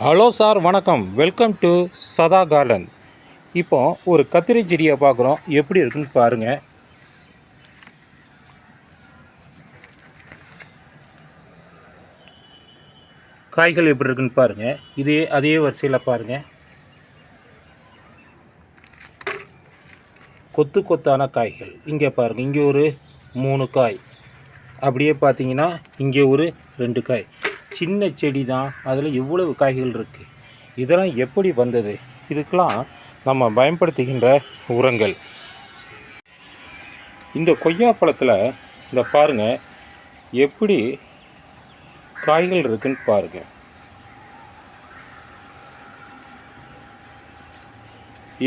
Hello sir வணக்கம். Welcome to Sadha garden இப்போ ஒரு கத்திரி செடியை பார்க்குறோம். எப்படி இருக்குன்னு பாருங்கள் காய்கள் எப்படி இருக்குன்னு பாருங்கள் இதே அதே வரிசையில் பாருங்கள் கொத்து கொத்தான காய்கள். இங்கே பாருங்கள் இங்கே ஒரு மூணு காய். அப்படியே பார்த்தீங்கன்னா இங்கே ஒரு ரெண்டு காய். சின்ன செடி தான் அதில் இவ்வளவு காய்கள் இருக்குது இதெல்லாம் எப்படி வந்தது? இதுக்கெல்லாம் நம்ம பயன்படுத்துகின்ற உரங்கள். இந்த கொய்யா பழத்தில் இந்த பாருங்கள் எப்படி காய்கள் இருக்குன்னு பாருங்கள்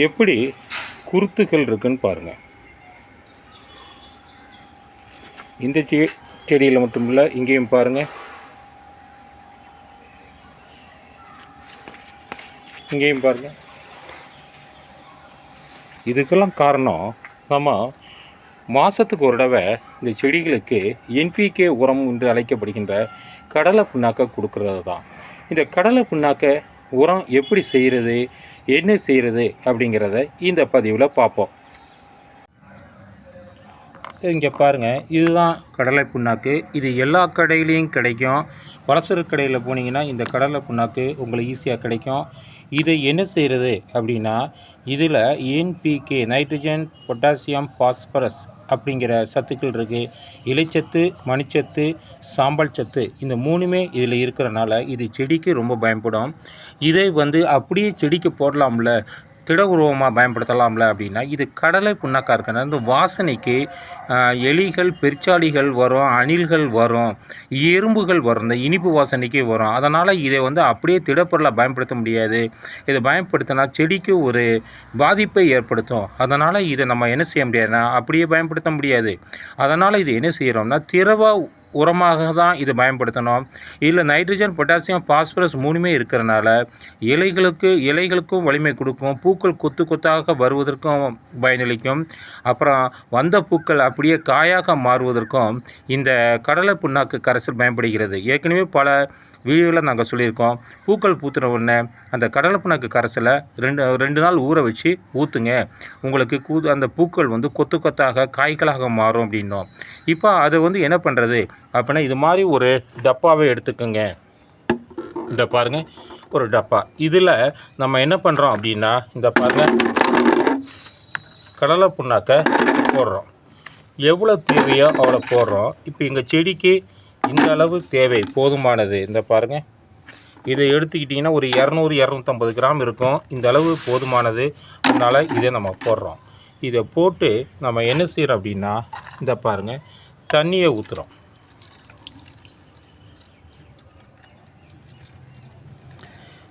எப்படி குருத்துகள் இருக்குன்னு பாருங்கள் இந்த செ செடியில் மட்டும் இல்லை இங்கேயும் பாருங்கள் இங்கேயும் பாருங்கள் இதுக்கெல்லாம் காரணம் நம்ம மாதத்துக்கு ஒரு தடவை இந்த செடிகளுக்கு என்பிகே உரம் என்று அழைக்கப்படுகின்ற கடலை புண்ணாக்கை கொடுக்கறது தான். இந்த கடலை புண்ணாக்கை உரம் எப்படி செய்கிறது என்ன செய்கிறது அப்படிங்கிறத இந்த பதிவில் பார்ப்போம். இங்கே பாருங்கள் இதுதான் கடலை புண்ணாக்கு. இது எல்லா கடையிலையும் கிடைக்கும். வளசரு கடையில் போனீங்கன்னா இந்த கடலை புண்ணாக்கு உங்களுக்கு ஈஸியாக கிடைக்கும். இதை என்ன செய்கிறது அப்படின்னா இதில் என்பிகே நைட்ரஜன் பொட்டாசியம் பாஸ்பரஸ் அப்படிங்கிற சத்துக்கள் இருக்குது இலைச்சத்து மணிச்சத்து சாம்பல் சத்து இந்த மூணுமே இதில் இருக்கிறனால இது செடிக்கு ரொம்ப பயன்படும். இதை வந்து அப்படியே செடிக்கு போடலாம்ல. திட உருவமாக பயன்படுத்தலாம்ல அப்படின்னா இது கடலை புண்ணாக்கா இருக்கிற இந்த வாசனைக்கு எலிகள் பெருச்சாளிகள் வரும் அணில்கள் வரும் எறும்புகள் வரும் இந்த இனிப்பு வாசனைக்கு வரும். அதனால் இதை வந்து அப்படியே திடப்பொருளாக பயன்படுத்த முடியாது. இதை பயன்படுத்தினா செடிக்கு ஒரு பாதிப்பை ஏற்படுத்தும். அதனால் இதை நம்ம என்ன செய்ய முடியாதுன்னா அப்படியே பயன்படுத்த முடியாது. அதனால் இது என்ன செய்கிறோம்னா திரவ உரமாக தான் இது பயன்படுத்தணும். இதில் நைட்ரஜன் பொட்டாசியம் பாஸ்பரஸ் மூணுமே இருக்கிறனால இலைகளுக்கு இலைகளுக்கும் வலிமை கொடுக்கும். பூக்கள் கொத்து கொத்தாக வருவதற்கும் பயனளிக்கும். அப்புறம் வந்த பூக்கள் அப்படியே காயாக மாறுவதற்கும் இந்த கடலை புண்ணாக்கு கரைசல் பயன்படுகிறது. ஏற்கனவே பல வீடியோவில் நாங்கள் சொல்லியிருக்கோம். பூக்கள் பூத்துன உடனே அந்த கடலை புண்ணாக்கு கரைசலை ரெண்டு ரெண்டு நாள் ஊற வச்சு ஊற்றுங்க உங்களுக்கு கூ அந்த பூக்கள் வந்து கொத்து கொத்தாக காய்களாக மாறும் அப்படின்னோம். இப்போ அதை வந்து என்ன பண்ணுறது அப்படின்னா இது மாதிரி ஒரு டப்பாவை எடுத்துக்கோங்க. இந்த பாருங்கள் ஒரு டப்பா. இதில் நம்ம என்ன பண்ணுறோம் அப்படின்னா இந்த பாருங்க கடலை புண்ணாக்கை போடுறோம். எவ்வளோ தேவையோ அவ்வளோ போடுறோம். இப்போ எங்கள் செடிக்கு இந்த அளவு தேவை போதுமானது. இந்த பாருங்கள் இதை எடுத்துக்கிட்டிங்கன்னா ஒரு இரநூறு இரநூத்தம்பது கிராம் இருக்கும். இந்த அளவு போதுமானது. அதனால் இதை நம்ம போடுறோம். இதை போட்டு நம்ம என்ன செய்கிறோம் அப்படின்னா இந்த பாருங்கள் தண்ணியை ஊற்றுறோம்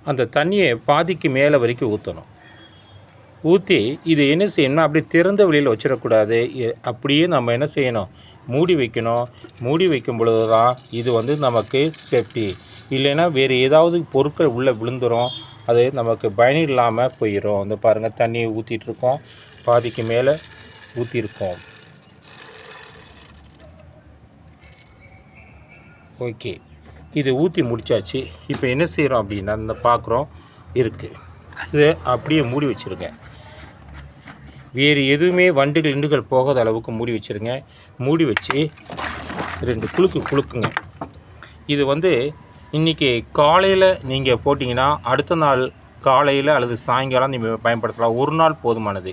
அந்த தண்ணியை பாதிக்கு மேலே வரைக்கும் ஊற்றணும் ஊற்றி இது என்ன செய்யணும்னா அப்படியே திறந்த வெளியில் வச்சிடக்கூடாது. அப்படியே நம்ம என்ன செய்யணும்? மூடி வைக்கணும். மூடி வைக்கும் பொழுது தான் இது வந்து நமக்கு சேஃப்டி இல்லைன்னா வேறு ஏதாவது பொருட்கள் உள்ளே விழுந்துடும் அது நமக்கு பயன் இல்லாமல் போயிடும் இந்த பாருங்கள் தண்ணியை ஊற்றிட்டுருக்கோம் பாதிக்கு மேலே ஊற்றிருக்கோம் ஓகே. இது ஊற்றி முடிச்சாச்சு. இப்போ என்ன செய்கிறோம் அப்படின்னா இந்த பார்க்குறோம் இருக்குது இதை அப்படியே மூடி வச்சுருக்கேன் வேறு எதுவுமே வண்டுகள் இண்டுகள் போகாத அளவுக்கு மூடி வச்சுருங்க. மூடி வச்சு ரெண்டு குழுக்கு குழுக்குங்க இது வந்து இன்றைக்கி காலையில் நீங்கள் போட்டிங்கன்னா அடுத்த நாள் காலையில் அல்லது சாயங்காலம் நீங்கள் பயன்படுத்தலாம். ஒரு நாள் போதுமானது.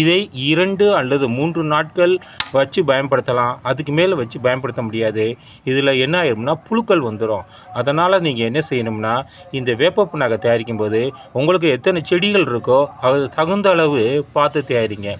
இதை இரண்டு அல்லது மூன்று நாட்கள் வச்சு பயன்படுத்தலாம். அதுக்கு மேலே வச்சு பயன்படுத்த முடியாது. இதில் என்ன ஆயிரும்னா புழுக்கள் வந்துடும் அதனால் நீங்கள் என்ன செய்யணும்னா இந்த வேப்ப புண்ணாக்கை தயாரிக்கும் போது உங்களுக்கு எத்தனை செடிகள் இருக்கோ அது தகுந்த அளவு பார்த்து தயாரிங்க.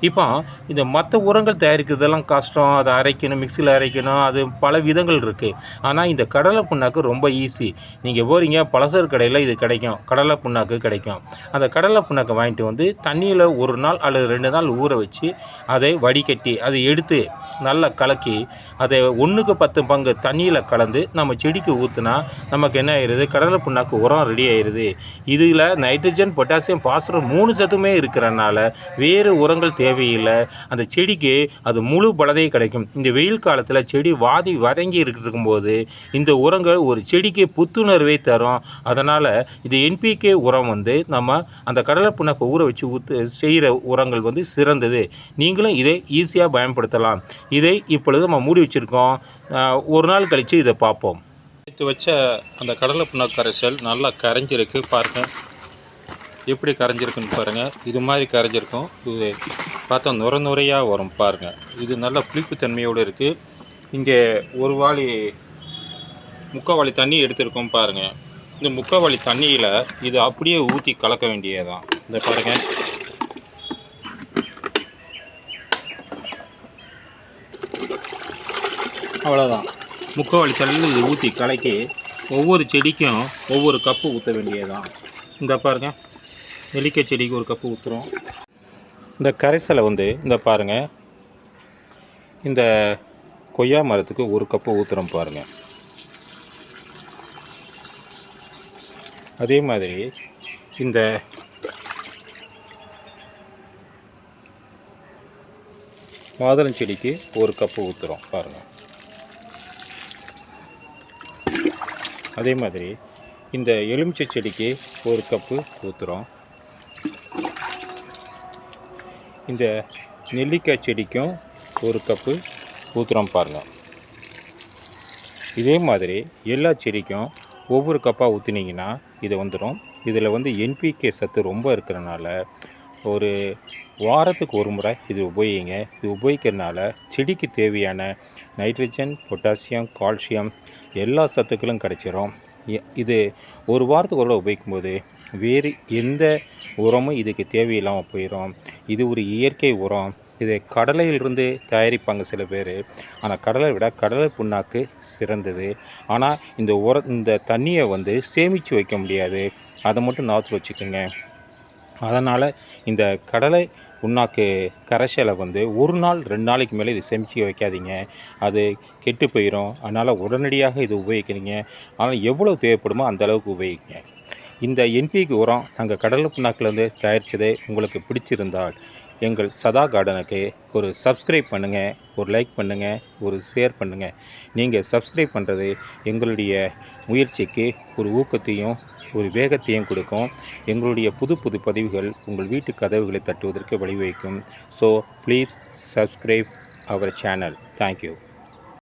இப்போ இந்த மற்ற உரங்கள் தயாரிக்கிறதெல்லாம் கஷ்டம் அதை அரைக்கணும் மிக்சியில் அரைக்கணும் அது பல விதங்கள் இருக்குது ஆனால் இந்த கடலை புண்ணாக்கு ரொம்ப ஈஸி நீங்கள் போகிறீங்க பழசர் கடையில் இது கிடைக்கும். கடலை புண்ணாக்கு கிடைக்கும். அந்த கடலை புண்ணாக்கை வாங்கிட்டு வந்து தண்ணியில் ஒரு நாள் அல்லது ரெண்டு நாள் ஊற வச்சு அதை வடிகட்டி அதை எடுத்து நல்லா கலக்கி அதை ஒன்றுக்கு பத்து பங்கு தண்ணியில் கலந்து நம்ம செடிக்கு ஊற்றுனா நமக்கு என்ன ஆயிடுது கடலை புண்ணாக்கு உரம் ரெடி ஆயிடுது இதில் நைட்ரஜன் பொட்டாசியம் பாஸ்பரஸ் மூணு சத்துமே இருக்கிறனால வேறு உரங்கள் தேவையில்லை. அந்த செடிக்கு அது முழு பலதையும் கிடைக்கும். இந்த வெயில் காலத்தில் செடி வாதி வதங்கி இருக்கும்போது இந்த உரங்கள் ஒரு செடிக்கு புத்துணர்வை தரும். அதனால் இது என்பிகே உரம் வந்து நம்ம அந்த கடலை புண்ணாக்கை ஊற வச்சு ஊற்று செய்கிற உரங்கள் வந்து சிறந்தது. நீங்களும் இதை ஈஸியாக பயன்படுத்தலாம். இதை இப்பொழுது நம்ம மூடி வச்சுருக்கோம். ஒரு நாள் கழித்து இதை பார்ப்போம். எடுத்து வச்ச அந்த கடலை புண்ணாக்கு கரைசல் நல்லா கரைஞ்சிருக்கு பாருங்கள் எப்படி கரைஞ்சிருக்குன்னு பாருங்கள் இது மாதிரி கரைஞ்சிருக்கும். இது பார்த்தா நுர நுரையாக வரும் பாருங்கள் இது நல்ல புளிப்பு தன்மையோடு இருக்குது இங்கே ஒரு வாளி முக்கால்வாளி தண்ணி எடுத்திருக்கோம் பாருங்கள் இந்த முக்கால்வாளி தண்ணியில் இது அப்படியே ஊற்றி கலக்க வேண்டியதுதான். இந்த பாருங்கள் அவ்வளோதான் முக்கால் தண்ணியில் இது ஊற்றி கலக்கி ஒவ்வொரு செடிக்கும் ஒவ்வொரு கப்பு ஊற்ற வேண்டியதுதான். இந்த பாருங்க. நெல்லிக்காய் செடிக்கு ஒரு கப்பு ஊற்றுறோம் இந்த கரைசலை வந்து இந்த பாருங்கள் இந்த கொய்யா மரத்துக்கு ஒரு கப்பு ஊற்றுறோம் பாருங்கள் அதே மாதிரி இந்த மாதுளம் செடிக்கு ஒரு கப்பு ஊற்றுறோம் பாருங்கள் அதே மாதிரி இந்த எலுமிச்சை செடிக்கு ஒரு கப்பு ஊற்றுறோம் இந்த நெல்லிக்காய் செடிக்கும் ஒரு கப்பு ஊற்றுறோம் பாருங்கள் இதே மாதிரி எல்லா செடிக்கும் ஒவ்வொரு கப்பாக ஊற்றுனீங்கன்னா இது வந்துடும் இதில் வந்து என்பிகே சத்து ரொம்ப இருக்கிறனால ஒரு வாரத்துக்கு ஒரு முறை இது உபயோகிங்க. இது உபயோகிக்கிறதுனால செடிக்கு தேவையான நைட்ரஜன் பொட்டாசியம் கால்சியம் எல்லா சத்துக்களும் கிடச்சிரும். இது ஒரு வாரத்துக்கு ஒரு தடவை உபயோகிக்கும்போது வேறு எந்த உரமும் இதுக்கு தேவையில்லாமல் போயிடும் இது ஒரு இயற்கை உரம். இது கடலையிலிருந்து தயாரிப்பாங்க சில பேர். ஆனால் கடலை விட கடலை புண்ணாக்கு சிறந்தது. ஆனால் இந்த உர இந்த தண்ணியை வந்து சேமித்து வைக்க முடியாது. அதை மட்டும் நாற்று வச்சுக்கோங்க. அதனால் இந்த கடலை புண்ணாக்கு கரைசலை வந்து ஒரு நாள் ரெண்டு நாளைக்கு மேலே இது சேமித்து வைக்காதீங்க. அது கெட்டு போயிடும் அதனால் உடனடியாக இது உபயோகிக்கிறீங்க. ஆனால் எவ்வளோ தேவைப்படுமோ அந்த அளவுக்கு உபயோகிங்க. இந்த என்பிக்கு உரம் நாங்கள் கடலை புண்ணாக்கிலேருந்து தயாரித்ததை உங்களுக்கு பிடிச்சிருந்தால் எங்கள் சதா கார்டனுக்கு ஒரு சப்ஸ்கிரைப் பண்ணுங்கள் ஒரு லைக் பண்ணுங்கள் ஒரு ஷேர் பண்ணுங்கள் நீங்கள் சப்ஸ்கிரைப் பண்ணுறது எங்களுடைய முயற்சிக்கு ஒரு ஊக்கத்தையும் ஒரு வேகத்தையும் கொடுக்கும். எங்களுடைய புது புது பதிவுகள் உங்கள் வீட்டு கதவுகளை தட்டுவதற்கு வழிவகுக்கும். So please subscribe our channel thank you